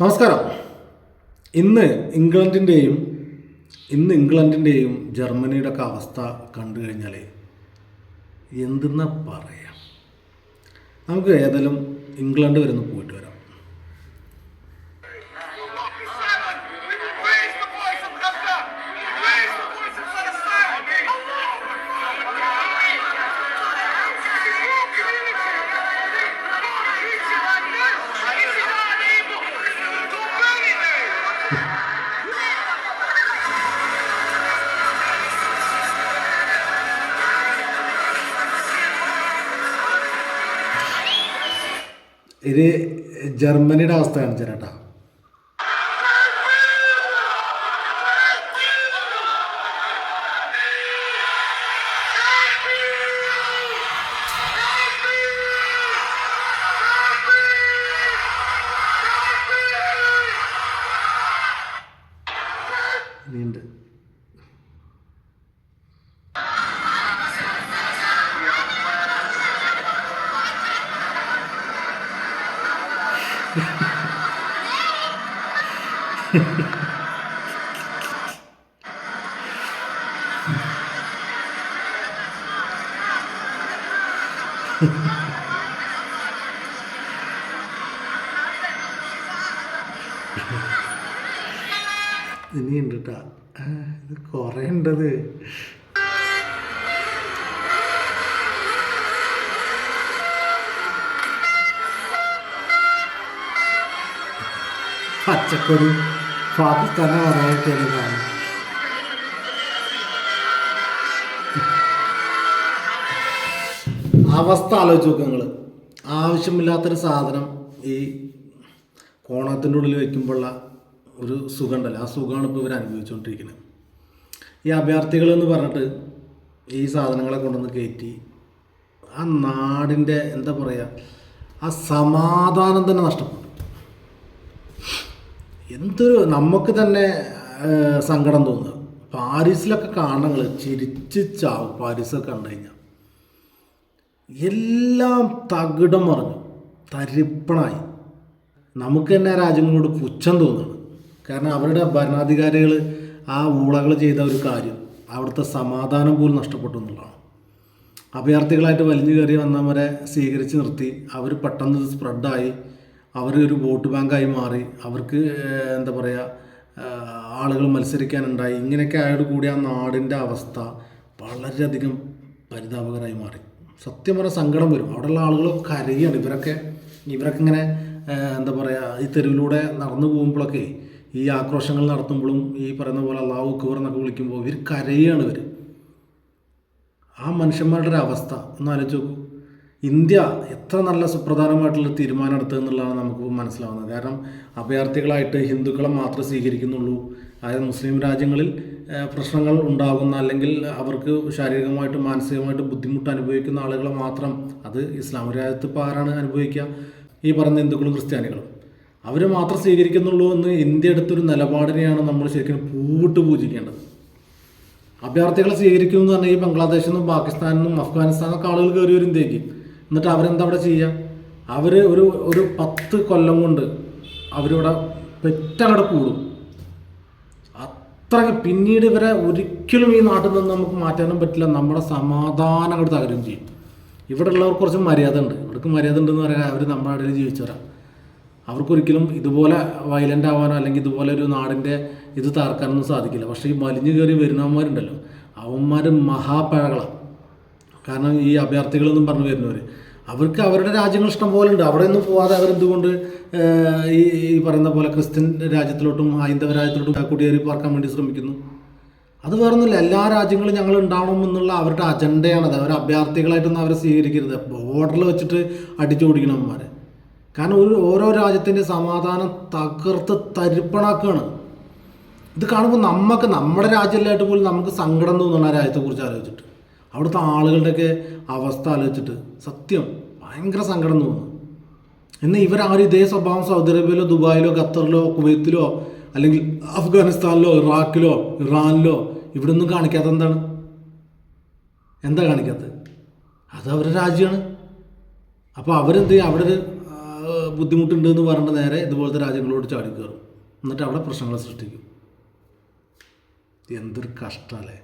നമസ്കാരം. ഇന്ന് ഇംഗ്ലണ്ടിന്റെയും ഇന്ന് ഇംഗ്ലണ്ടിന്റെയും ജർമ്മനിയുടെ ഒക്കെ അവസ്ഥ കണ്ടു കഴിഞ്ഞാൽ എന്തെന്നാ പറയാം? നമുക്ക് ഏതായാലും ഇംഗ്ലണ്ട് വരെ ഒന്ന് പോയിട്ട് വരാം. ഇത് ജർമ്മനിയുടെ അവസ്ഥ കാണിച്ചു തരാം ഇനിയുണ്ട് ഇനിയുണ്ട് കേട്ടാ ഇത് കുറേ ഉണ്ടത് പച്ചക്കൊടി. പാകിസ്ഥാനെ പറയാൻ കാണും അവസ്ഥ ആലോചിച്ച് നിങ്ങൾ ആവശ്യമില്ലാത്തൊരു സാധനം ഈ കോണത്തിന്റെ ഉള്ളിൽ വയ്ക്കുമ്പോഴുള്ള ഒരു സുഖം ഉണ്ടല്ലോ ആ സുഖമാണ് ഇപ്പോൾ ഇവർ അനുഭവിച്ചുകൊണ്ടിരിക്കുന്നത്. ഈ അഭയാർത്ഥികൾ എന്ന് പറഞ്ഞിട്ട് ഈ സാധനങ്ങളെ കൊണ്ടുവന്ന് കയറ്റി ആ നാടിന്റെ എന്താ പറയുക? ആ സമാധാനം തന്നെ നഷ്ടപ്പെട്ടു. എന്തൊരു നമുക്ക് തന്നെ സങ്കടം തോന്നുക. പാരീസിലൊക്കെ കാണങ്ങൾ ചിരിച്ച് ചാവും പാരീസൊക്കെ കണ്ടു കഴിഞ്ഞാൽ എല്ലാം തകിടം മറിഞ്ഞു. തരിപ്പണായി. നമുക്ക് തന്നെ രാജ്യങ്ങളോട് പുച്ഛം തോന്നുന്നു കാരണം അവരുടെ ഭരണാധികാരികൾ ആ ഊളകൾ ചെയ്ത ഒരു കാര്യം അവിടുത്തെ സമാധാനം പോലും നഷ്ടപ്പെട്ടു എന്നുള്ളതാണ്. അഭയാർത്ഥികളായിട്ട് വലിഞ്ഞു കയറി വന്നവരെ സ്വീകരിച്ച് നിർത്തി. അവർ പെട്ടെന്ന് സ്പ്രെഡായി. അവർ ഒരു വോട്ട് ബാങ്കായി മാറി. അവർക്ക് എന്താ പറയുക ആളുകൾ മത്സരിക്കാനുണ്ടായി. ഇങ്ങനെയൊക്കെ ആയോട് കൂടി ആ നാടിന്റെ അവസ്ഥ വളരെയധികം പരിതാപകരമായി മാറി. സത്യം പറഞ്ഞാൽ സങ്കടം വരും. അവിടെയുള്ള ആളുകളൊക്കെ കരയാണ്. ഇവരൊക്കെ ഇവരൊക്കെ ഇങ്ങനെ എന്താ പറയുക ഈ തെരുവിലൂടെ നടന്നു പോകുമ്പോഴൊക്കെ ഈ ആക്രോശങ്ങൾ നടത്തുമ്പോഴും ഈ പറയുന്ന പോലെ അള്ളാഹു അക്ബർ എന്നൊക്കെ വിളിക്കുമ്പോൾ ഇവർ കരയാണ് ഇവർ. ആ മനുഷ്യന്മാരുടെ ഒരു അവസ്ഥ. ഒന്ന് ആലോചിച്ച് നോക്കൂ. ഇന്ത്യ എത്ര നല്ല സുപ്രധാനമായിട്ടുള്ള തീരുമാനം എടുത്തതെന്നുള്ളതാണ് നമുക്ക് മനസ്സിലാവുന്നത്. കാരണം അഭയാർത്ഥികളായിട്ട് ഹിന്ദുക്കളെ മാത്രമേ സ്വീകരിക്കുന്നുള്ളൂ. അതായത് മുസ്ലിം രാജ്യങ്ങളിൽ പ്രശ്നങ്ങൾ ഉണ്ടാകുന്ന അല്ലെങ്കിൽ അവർക്ക് ശാരീരികമായിട്ടും മാനസികമായിട്ടും ബുദ്ധിമുട്ട് അനുഭവിക്കുന്ന ആളുകളെ മാത്രം അത് ഇസ്ലാം രാജ്യത്ത് ഇപ്പോൾ ആരാണ് അനുഭവിക്കുക? ഈ പറയുന്ന ഹിന്ദുക്കളും ക്രിസ്ത്യാനികളും. അവർ മാത്രം സ്വീകരിക്കുന്നുള്ളൂ എന്ന് ഇന്ത്യ എടുത്തൊരു നിലപാടിനെയാണ് നമ്മൾ ശരിക്കും പൂവിട്ട് പൂജിക്കേണ്ടത്. അഭയാർത്ഥികളെ സ്വീകരിക്കുമെന്ന് പറഞ്ഞാൽ ഈ ബംഗ്ലാദേശിൽ നിന്നും പാകിസ്ഥാനിൽ നിന്നും അഫ്ഗാനിസ്ഥാനൊക്കെ ആളുകൾ കയറി വരും ഇന്ത്യയ്ക്ക്. എന്നിട്ട് അവരെന്താ അവിടെ ചെയ്യുക അവർ ഒരു ഒരു പത്ത് കൊല്ലം കൊണ്ട് അവരിവിടെ പെറ്റങ്ങടെ കൂടും. അത്രയ്ക്ക് പിന്നീട് ഇവരെ ഒരിക്കലും ഈ നാട്ടിൽ നിന്ന് നമുക്ക് മാറ്റാനും പറ്റില്ല. നമ്മുടെ സമാധാനം അങ്ങോട്ട് തകരും ചെയ്യും. ഇവിടെ ഉള്ളവർക്ക് കുറച്ച് മര്യാദ ഉണ്ട്. ഇവർക്ക് മര്യാദ ഉണ്ടെന്ന് പറയാൻ അവർ നമ്മുടെ ഇടയിൽ ജീവിച്ചവരാണ് അവർക്കൊരിക്കലും ഇതുപോലെ വയലന്റ് ആവാനോ അല്ലെങ്കിൽ ഇതുപോലെ ഒരു നാടിന്റെ ഇത് തകർക്കാനൊന്നും സാധിക്കില്ല. പക്ഷേ ഈ വലിഞ്ഞു കയറി വരുന്നവന്മാരുണ്ടല്ലോ. അവന്മാർ മഹാപ്പഴകളാണ് കാരണം ഈ അഭയാർത്ഥികളെന്നും പറഞ്ഞു വരുന്നവർ അവർക്ക് അവരുടെ രാജ്യങ്ങൾ ഇഷ്ടം പോലെ ഉണ്ട്. അവിടെ ഒന്നും പോവാതെ അവരെന്തുകൊണ്ട് ഈ ഈ പറയുന്ന പോലെ ക്രിസ്ത്യൻ രാജ്യത്തിലോട്ടും ഹൈന്ദവ രാജ്യത്തിലോട്ടും കുടിയേറി പാർക്കാൻ വേണ്ടി ശ്രമിക്കുന്നു? അത് വേറൊന്നുമില്ല. എല്ലാ രാജ്യങ്ങളും ഞങ്ങൾ ഉണ്ടാവണം എന്നുള്ള അവരുടെ അജണ്ടയാണത് അവർ അഭയാർത്ഥികളായിട്ടൊന്നും അവരെ സ്വീകരിക്കരുത്. ബോർഡറിൽ വെച്ചിട്ട് അടിച്ചു അവന്മാരെ. കാരണം ഒരു ഓരോ രാജ്യത്തിന്റെ സമാധാനം തകർത്ത് തരിപ്പണാക്കുകയാണ്. ഇത് കാണുമ്പോൾ നമുക്ക് നമ്മുടെ രാജ്യമല്ലായിട്ട് പോലും നമുക്ക് സങ്കടം തോന്നുന്നു ആ രാജ്യത്തെക്കുറിച്ച് ആലോചിച്ചിട്ട്. അവിടുത്തെ ആളുകളുടെയൊക്കെ അവസ്ഥ ആലോചിച്ചിട്ട് സത്യം ഭയങ്കര സങ്കടം തോന്നുന്നു. എന്നാൽ ഇവരാരും ഇതേ സ്വഭാവം സൗദി അറേബ്യയിലോ ദുബായിലോ ഖത്തറിലോ കുവൈത്തിലോ അല്ലെങ്കിൽ അഫ്ഗാനിസ്ഥാനിലോ ഇറാഖിലോ ഇറാനിലോ ഇവിടെ ഒന്നും കാണിക്കാത്ത എന്താണ്? എന്താ കാണിക്കാത്തത്? അത് അവരുടെ രാജ്യമാണ്. അപ്പോൾ അവരെന്ത് ചെയ്യും? അവിടെ ഒരു ബുദ്ധിമുട്ടുണ്ട് എന്ന് പറഞ്ഞ നേരെ ഇതുപോലത്തെ രാജ്യങ്ങളോട് ചാടി കയറും. എന്നിട്ട് അവിടെ പ്രശ്നങ്ങൾ സൃഷ്ടിക്കും. എന്തൊരു കഷ്ടമല്ലേ